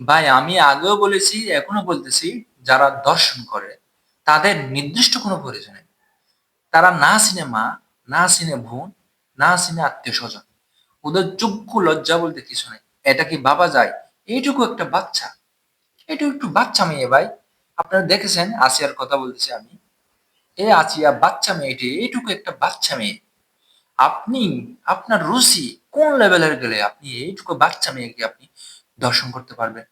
ভাই, আমি আগেও বলেছি, এখনও বলতেছি, যারা দর্শন করে, তাদের নির্দিষ্ট কোনো পরিচয় নেই। তারা না চিনে মা না চিনে বোন, না চিনে আত্মীয় স্বজন ওদের যোগ্য লজ্জা বলতে কিছু নেই। এটা কি ভাবা যায়? এইটুকু একটা বাচ্চা। এইটুকু একটু বাচ্চা মেয়ে, ভাই। আপনারা দেখেছেন, আসিয়ার কথা বলতেছি আমি। এ আসিয়া বাচ্চা মেয়েটি, এইটুকু একটা বাচ্চা মেয়ে। আপনি, আপনার রুচি কোন লেভেলের গেলে আপনি এইটুকু বাচ্চা মেয়েকে আপনি দর্শন করতে পারবেন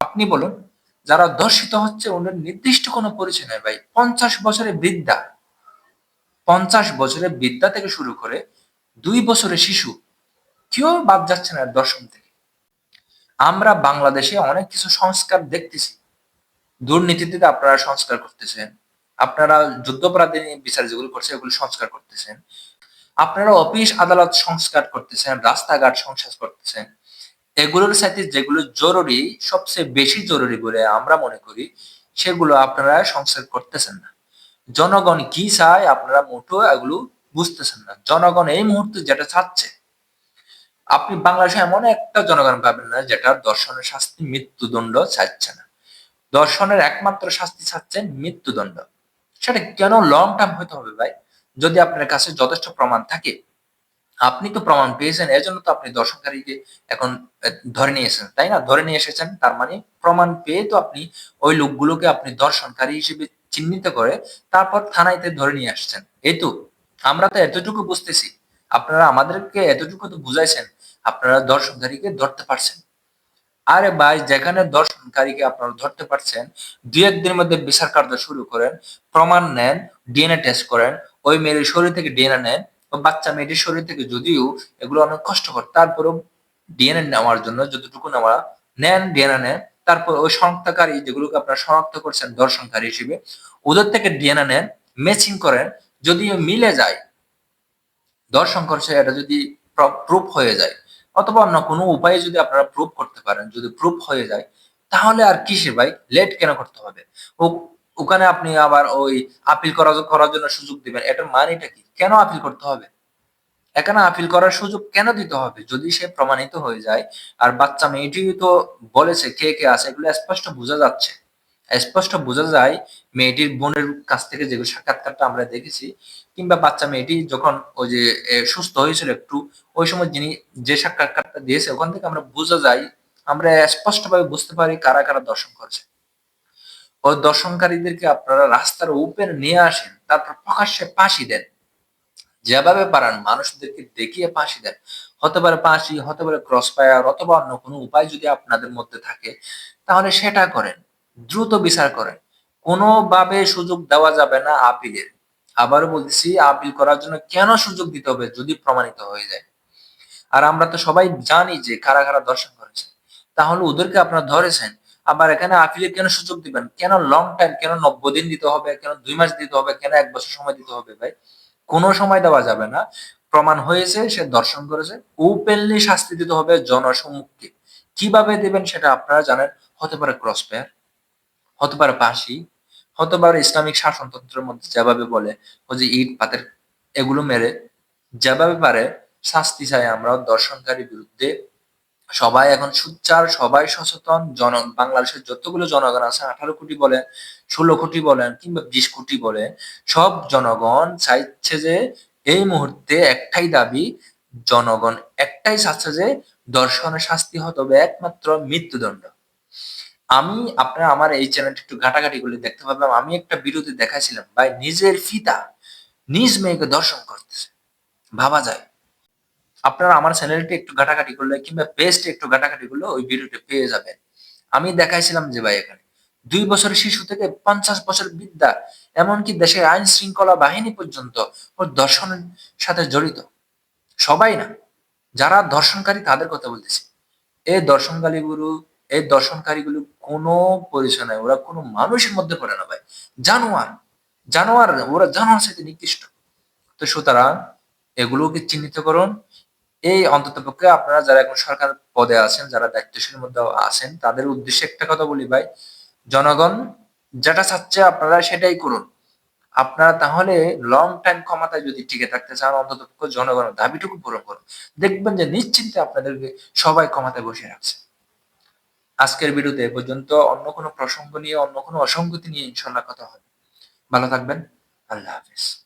আপনি বলুন, যারা দর্শিত হচ্ছে, ওদের নির্দিষ্ট কোনো পরিচয় নেই ভাই। পঞ্চাশ বছরের বৃদ্ধা পঞ্চাশ বছরের বৃদ্ধা থেকে শুরু করে দুই বছরের শিশু, কেউ বাদ যাচ্ছে না দর্শন থেকে। আমরা বাংলাদেশে অনেক কিছু সংস্কার দেখতেছি। দুর্নীতিতে আপনারা সংস্কার করতেছেন। আপনারা যুদ্ধপরাধী বিচার যেগুলো করছে এগুলো সংস্কার করতেছেন। আপনারা অফিস, আদালত সংস্কার করতেছেন, রাস্তাঘাট সংস্কার করতেছেন। এগুলোর সাথে যেগুলো জরুরি, সবচেয়ে বেশি জরুরি বলে আমরা মনে করি, সেগুলো আপনারা সংস্কার করতেছেন না। জনগণ কি চায় আপনারা মোটো এগুলো বুঝতেছেন না। জনগণ এই মুহূর্তে যেটা চাচ্ছে, আপনি বাংলাদেশে এমন একটা জনগণ পাবেন না যেটা দর্শনের শাস্তি, মৃত্যুদণ্ড চাচ্ছে না। দর্শনের একমাত্র শাস্তি চাচ্ছেন মৃত্যুদণ্ড। সেটা কেন লং টার্ম হতে হবে ভাই? যদি আপনার কাছে যথেষ্ট প্রমাণ থাকে আপনি তো প্রমাণ পেয়েছেন, এর জন্য তো আপনি দর্শনকারীকে এখন ধরে নিয়ে এসেছেন, তাই না? ধরে নিয়ে এসেছেন, তার মানে প্রমাণ পেয়ে তো আপনি ওই লোকগুলোকে আপনি দর্শনকারী হিসেবে চিহ্নিত করে তারপর থানাইতে ধরে নিয়ে আসছেন। এই তো আমরা তো এতটুকু বুঝতেছি। আপনারা আমাদেরকে এতটুকু তো বুঝাইছেন, আপনারা দর্শনকারীকে ধরতে পারছেন। আরে ভাই, যেখানে দর্শনকারীকে আপনারা ধরতে পারছেন দুই একদিনের মধ্যে বিচার কার্য শুরু করেন, প্রমাণ নেন, ডিএনএ টেস্ট করেন, ওই মেয়ের শরীর থেকে ডিএনএ নেন বাচ্চা মেয়েটির শরীর থেকে যদিও এগুলো অনেক কষ্টকর, তারপরেও ডিএনএ নেওয়ার জন্য যতটুকু নেওয়া নেন ডিএনএ নেন, তারপর ওই শনাক্তকারী যেগুলোকে আপনারা শনাক্ত করছেন দর্শনকারী হিসেবে, ওদের থেকে ডিএনএ নেন ম্যাচিং করেন, যদি মিলে যায়, দর্শন করছে, এটা যদি প্রুফ হয়ে যায়, অথবা অন্য কোনো উপায়ে যদি আপনারা প্রুফ করতে পারেন, যদি প্রুফ হয়ে যায়, তাহলে আর কিসে ভাই? লেট কেন করতে হবে? ও ওখানে আপনি আবার ওই আপিল করার করার জন্য সুযোগ দিবেন। এটার মানেটা কি? কেন আপিল করতে হবে? এখানে আপিল করার সুযোগ কেন দিতে হবে? যদি সে প্রমাণিত হয়ে যায়, আর বাচ্চা মেয়েটি তো বলেছে, কে কে আছে, এগুলো স্পষ্ট বোঝা যাচ্ছে। স্পষ্ট বোঝা যায় মেয়েটির বোনের কাছ থেকে যেগুলো সাক্ষাৎকারটা আমরা দেখেছি, কিংবা বাচ্চা মেয়েটি যখন ওই যে সুস্থ হয়েছিল একটু, ওই সময় যিনি যে সাক্ষাৎকারটা দিয়েছে, ওখান থেকে আমরা বোঝা যায়, আমরা স্পষ্টভাবে বুঝতে পারি কারা কারা দর্শন করছে। ওই দর্শনকারীদেরকে আপনারা রাস্তার উপরে নিয়ে আসেন, তারপর প্রকাশ্যে ফাঁসি দেন। যেভাবে পারেন, মানুষদেরকে দেখিয়ে ফাঁসি দেন। হতে পারে ফাঁসি হতে পারে ক্রস ফায়ার অথবা অন্য কোনো উপায় যদি আপনাদের মধ্যে থাকে, তাহলে সেটা করেন। দ্রুত বিচার করেন। কোনোভাবে সুযোগ দেওয়া যাবে না আপিলের। আবারও বলছি আপিল করার জন্য কেন সুযোগ দিতে হবে যদি প্রমাণিত হয়ে যায়? আর আমরা তো সবাই জানি যে কারা কারা দর্শন করেছে তাহলে ওদেরকে আপনারা ধরেছেন আবার এখানে আপিলে কেন সুযোগ দিবেন? কেন লং টাইম কেন নব্বই দিন দিতে হবে, কেন দুই মাস দিতে হবে, কেন এক বছর সময় দিতে হবে ভাই? কোনো সময় দেওয়া যাবে না। প্রমাণ হয়েছে, সে দর্শন করেছে। ওপেনলি শাস্তি দিতে হবে জনসম্মুখে কীভাবে দিবেন সেটা আপনারা জানেন। হতে পারে ক্রস পেয়ার হতে পারে ফাঁসি হতে পারে ইসলামিক শাসনতন্ত্রের মধ্যে যেভাবে বলে, ওই যে ইট পাতের এগুলো মেরে। যেভাবে পারে শাস্তি চাই আমরা দর্শনকারী বিরুদ্ধে। সবাই এখন সুচার, সবাই সচেতন জন বাংলাদেশের যতগুলো জনগণ আছে, আঠারো কোটি বলেন, ষোলো কোটি বলেন, কিংবা বিশ কোটি বলেন, সব জনগণ চাইছে যে এই মুহূর্তে একটাই দাবি, জনগণ একটাই চাচ্ছে যে দর্শনের শাস্তি হবে একমাত্র মৃত্যুদণ্ড। আমি আপনার আমার এই চ্যানেলটা একটু ঘাটাঘাটি করলে দেখতে পারলাম আমি একটা বিরতি দেখাইছিলাম, ভাই নিজের ফিতা নিজ মেয়েকে দর্শন করতেছে। ভাবা যায়। আপনারা আমার চ্যানেলটি একটু ঘাটাঘাটি করলে কিংবা পেজটি একটু ঘাটাঘাটি করলে ওই ভিডিওটি পেয়ে যাবেন। আমি দেখাইছিলাম যে ভাই এখানে, দুই বছরের শিশু থেকে পঞ্চাশ বছর বিদ্যা এমনকি দেশের আইন শৃঙ্খলা বাহিনী পর্যন্ত ওর দর্শনের সাথে জড়িত। সবাই না, যারা দর্শনকারী তাদের কথা বলতেছি। এই দর্শনকারী গুরু, এই দর্শনকারীগুলো কোনো পরিচয় নাই, ওরা কোনো মানুষের মধ্যে পড়ে না ভাই। জানোয়ার জানোয়ার ওরা জানোয়ার সাথে নিকৃষ্ট। তো সুতরাং এগুলোকে চিহ্নিত করুন এই অন্ততপক্ষে আপনারা যারা এখন সরকার পদে আছেন, যারা দায়িত্বশীল মধ্যে আছেন, তাদের উদ্দেশ্যে একটা কথা বলি ভাই। জনগণ যেটা চাচ্ছে আপনারা সেটাই করুন। আপনারা তাহলে লং টাইম ক্ষমতায় যদি টিকে থাকতে চান, অন্ততপক্ষে জনগণের দাবিটুকু পূরণ করুন। দেখবেন যে নিশ্চিন্তে আপনাদেরকে সবাই ক্ষমতায় বসে রাখছে। আজকের ভিডিওতে পর্যন্ত। অন্য কোনো প্রসঙ্গ নিয়ে, অন্য কোনো অসঙ্গতি নিয়ে ইনশাল্লাহ কথা হবে। ভালো থাকবেন। আল্লাহ হাফিজ।